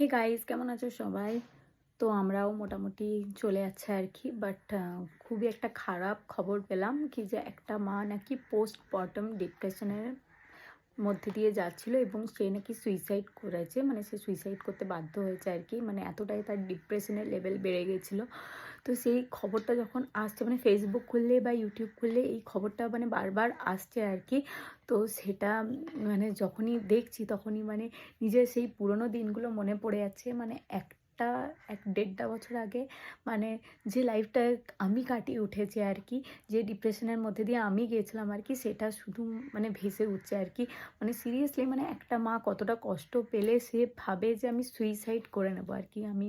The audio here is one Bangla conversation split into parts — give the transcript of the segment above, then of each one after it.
হে গাইজ কেমন আছো সবাই? তো আমরাও মোটামুটি চলে যাচ্ছে আর কি বাট খুবই একটা খারাপ খবর পেলাম কি যে একটা মা নাকি পোস্ট বটম ডিপ্রেশনের মধ্যে দিয়ে যাচ্ছিল এবং সে নাকি সুইসাইড করেছে মানে সে সুইসাইড করতে বাধ্য হয়েছে আর কি মানে এতটাই তার ডিপ্রেশনের লেভেল বেড়ে গেছিল। তো সেই খবরটা যখন আসছে মানে ফেসবুক খুললে বা ইউটিউব খুললে এই খবরটা মানে বারবার আসছে আর কি। তো সেটা মানে যখনই দেখছি তখনই মানে নিজের সেই পুরনো দিনগুলো মনে পড়ে যাচ্ছে। মানে একটা, এক দেড়টা বছর আগে মানে যে লাইফটা আমি কাটিয়ে উঠেছি আর কি, যে ডিপ্রেশনের মধ্যে দিয়ে আমি গিয়েছিলাম আর কি, সেটা শুধু মানে ভেসে উঠছে আর কি। মানে সিরিয়াসলি মানে একটা মা কতটা কষ্ট পেলে সে ভাবে যে আমি সুইসাইড করে নেব আর কি। আমি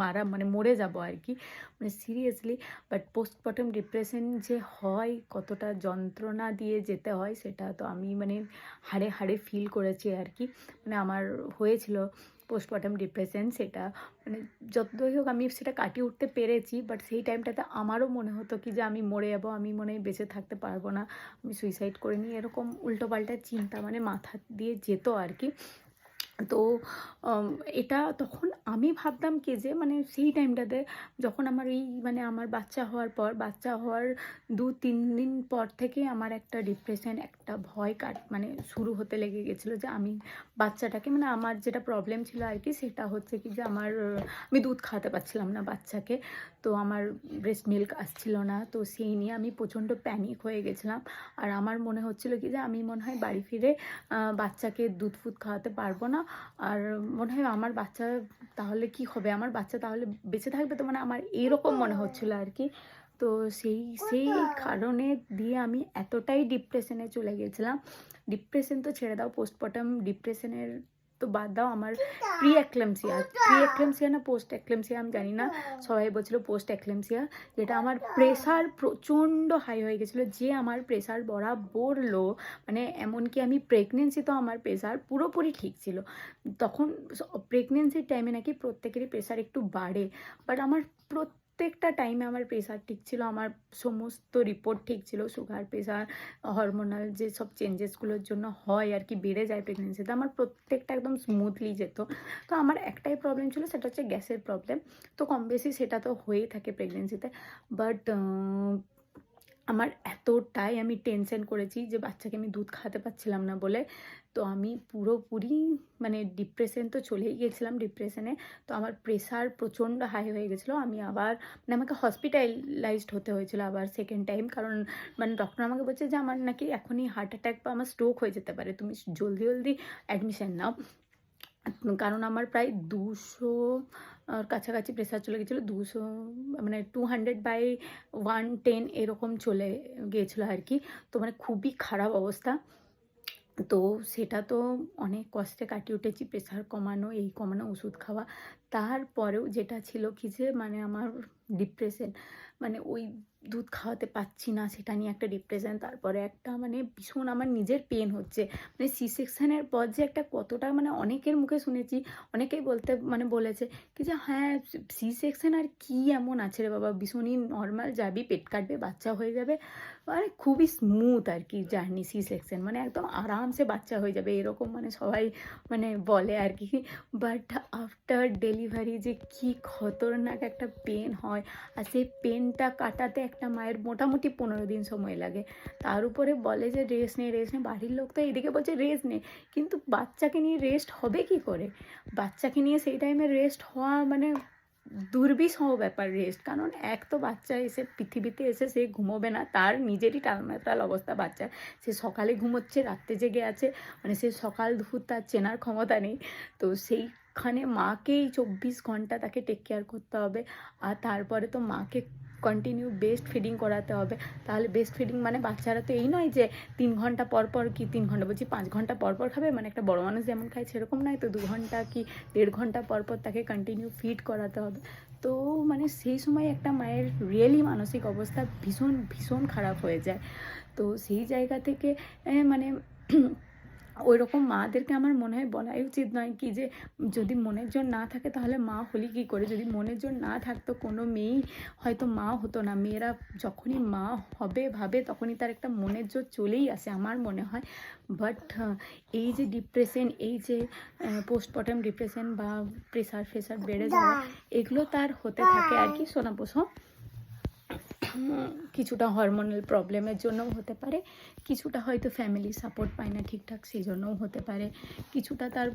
মারা মানে মরে যাব আর কি। মানে সিরিয়াসলি বাট পোস্টমর্টম ডিপ্রেশন যে হয়, কতটা যন্ত্রণা দিয়ে যেতে হয়, সেটা তো আমি মানে হাড়ে হাড়ে ফিল করেছি আর কি। মানে আমার হয়েছিল পোস্টমর্টম ডিপ্রেশন সেটা মানে যতই হোক আমি সেটা কাটিয়ে উঠতে পেরেছি বাট সেই টাইমটাতে আমারও মনে হতো কি যে আমি মরে যাব, আমি মনে হয় বেঁচে থাকতে পারব না। আমি সুইসাইড করে নিই এরকম উল্টোপাল্টা চিন্তা মানে মাথা দিয়ে যেত আর কি। তো এটা তখন আমি ভাবতাম কি যে মানে সেই টাইমটাতে যখন আমার এই মানে আমার বাচ্চা হওয়ার পর, বাচ্চা হওয়ার দু তিন দিন পর থেকে আমার একটা ডিপ্রেশন একটা ভয় কাট মানে শুরু হতে লেগে গেছিল যে আমি বাচ্চাটাকে মানে আমার যেটা প্রবলেম ছিল আর কি, সেটা হচ্ছে কি যে আমার, আমি দুধ খাওয়াতে পারছিলাম না বাচ্চাকে। তো আমার ব্রেস্ট মিল্ক আসছিল না, তো সেই নিয়ে আমি প্রচণ্ড প্যানিক হয়ে গেছিলাম। আর আমার মনে হচ্ছিল কি যে আমি মনে হয় বাড়ি ফিরে বাচ্চাকে দুধ ফুধ খাওয়াতে পারব না। আর মনে হয় আমার বাচ্চা তাহলে কি হবে? আমার বাচ্চা তাহলে বেঁচে থাকবে তো? মানে আমার এরকম মনে হচ্ছিল আর কি। তো সেই সেই কারণে দিয়ে আমি এতটাই ডিপ্রেশনে চলে গেছিলাম। ডিপ্রেশন তো ছেড়ে দাও পোস্টমর্টম ডিপ্রেশনের তো বাদ দাও আমার প্রি অ্যাক্লেমসিয়া প্রি অ্যাক্লেমসিয়া না পোস্ট অ্যাক্লেমসিয়া আমি জানি না। সবাই বলছিল পোস্ট অ্যাক্লেমসিয়া যেটা আমার প্রেশার প্রচণ্ড হাই হয়ে গেছিল। যে আমার প্রেশার বরাবর লো মানে এমনকি আমি প্রেগনেন্সি তো আমার প্রেশার পুরোপুরি ঠিক ছিল। তখন প্রেগনেন্সির টাইমে নাকি প্রত্যেকেরই প্রেশার একটু বাড়ে। বাট আমার প্রত্যেকটা টাইমে আমার প্রেশার ঠিক ছিল, আমার সমস্ত রিপোর্ট ঠিক ছিল সুগার প্রেশার হরমোনাল যে সব চেঞ্জেসগুলোর জন্য হয় আর কি, বেড়ে যায় প্রেগনেন্সিতে আমার প্রত্যেকটা একদম স্মুথলি যেত। তো আমার একটাই প্রবলেম ছিল, সেটা হচ্ছে গ্যাসের প্রবলেম তো কম বেশি সেটা তো হয়েই থাকে প্রেগনেন্সিতে বাট আমার এতটাই আমি টেনশন করেছি যে বাচ্চাকে আমি দুধ খাওয়াতে পারছিলাম না বলে। তো আমি পুরোপুরি মানে ডিপ্রেশন তো চলেই গিয়েছিলাম ডিপ্রেশনে তো আমার প্রেশার প্রচণ্ড হাই হয়ে গেছিল। আমি আবার মানে আমাকে হসপিটালাইজড হতে হয়েছিল আবার সেকেন্ড টাইম কারণ মানে ডক্টর আমাকে বলছে যে আমার নাকি এখনই হার্ট অ্যাটাক বা আমার স্ট্রোক হয়ে যেতে পারে। তুমি জলদি জলদি অ্যাডমিশন নাও। কারণ আমার প্রায় দুশো কাছাকাছি প্রেশার চলে গেছিল, দুশো মানে two hundred by one ten এরকম চলে গিয়েছিল আর কি। তো মানে খুবই খারাপ অবস্থা। তো সেটা তো অনেক কষ্টে কাটিয়ে উঠেছি প্রেশার কমানো, এই কমানো ওষুধ খাওয়া। তারপরেও যেটা ছিল কি যে মানে আমার ডিপ্রেশন মানে ওই দুধ খাওয়াতে পাচ্ছি না, সেটা নিয়ে একটা ডিপ্রেশন তারপরে একটা মানে ভীষণ আমার নিজের পেন হচ্ছে। মানে সি সেকশানের পর যে একটা কতটা মানে অনেকের মুখে শুনেছি, অনেকেই বলতে মানে বলেছে কি যে হ্যাঁ সি সেকশন আর কি এমন আছে রে বাবা, ভীষণই নর্মাল যাবি পেট কাটবে, বাচ্চা হয়ে যাবে। মানে খুবই স্মুথ আর কি জার্নি সি সেকশন মানে একদম আরামসে বাচ্চা হয়ে যাবে, এরকম মানে সবাই মানে বলে আর কি। বাট আফটার ডেলিভারি যে কি খতরনাক একটা পেন হয় আর সেই পেনটা কাটাতে একটা মায়ের মোটামুটি পনেরো দিন সময় লাগে। তার উপরে বলে যে রেস্ট নেই রেস্ট নেই বাড়ির লোক তো এদিকে বলছে রেস্ট নেই কিন্তু বাচ্চাকে নিয়ে রেস্ট হবে কি করে? বাচ্চাকে নিয়ে সেই টাইমে রেস্ট হওয়া মানে দুর্বিষহ ব্যাপার রেস্ট কারণ এক তো বাচ্চা এসে পৃথিবীতে এসে সে ঘুমোবে না, তার নিজেরই টালমাতাল অবস্থা বাচ্চা সে সকালে ঘুমোচ্ছে, রাত্রে জেগে আছে মানে সে সকাল দুপুর তার চেনার ক্ষমতা নেই। তো সেইখানে মাকেই চব্বিশ ঘণ্টা তাকে টেক কেয়ার করতে হবে। আর তারপরে তো মাকে কন্টিনিউ বেস্ট ফিডিং করাতে হবে। তাহলে বেস্ট ফিডিং মানে বাচ্চারা তো এই নয় যে তিন ঘণ্টা পর পর কি তিন ঘণ্টা বলছি পাঁচ ঘণ্টা পর পর খাবে? মানে একটা বড় মানুষ যেমন খায় সেরকম নয় তো দু ঘণ্টা কি দেড় ঘণ্টা পর পর তাকে কন্টিনিউ ফিড করাতে হবে। তো মানে সেই সময় একটা মায়ের রিয়েলি মানসিক অবস্থা ভীষণ ভীষণ খারাপ হয়ে যায়। তো সেই জায়গা থেকে মানে ওই রকম মাদেরকে আমার মনে হয় বলাই উচিত নয় কি যে যদি মনের জোর না থাকে তাহলে মা হলি কী করে? যদি মনের জোর না থাকতো কোনো মেয়েই হয়তো মা হতো না। মেয়েরা যখনই মা হবে ভাবে তখনই তার একটা মনের জোর চলেই আসে আমার মনে হয়। বাট এই যে ডিপ্রেশন এই যে পোস্টমর্টম ডিপ্রেশন বা প্রেশার ফ্রেশার বেড়ে যাওয়া এগুলো তার হতে থাকে। আর কি বসো কিছুটা হরমোনাল প্রবলেমের জন্যও হতে পারে, কিছুটা হয়তো ফ্যামিলি সাপোর্ট পায় না ঠিকঠাক, সেই জন্যও হতে পারে। কিছুটা তার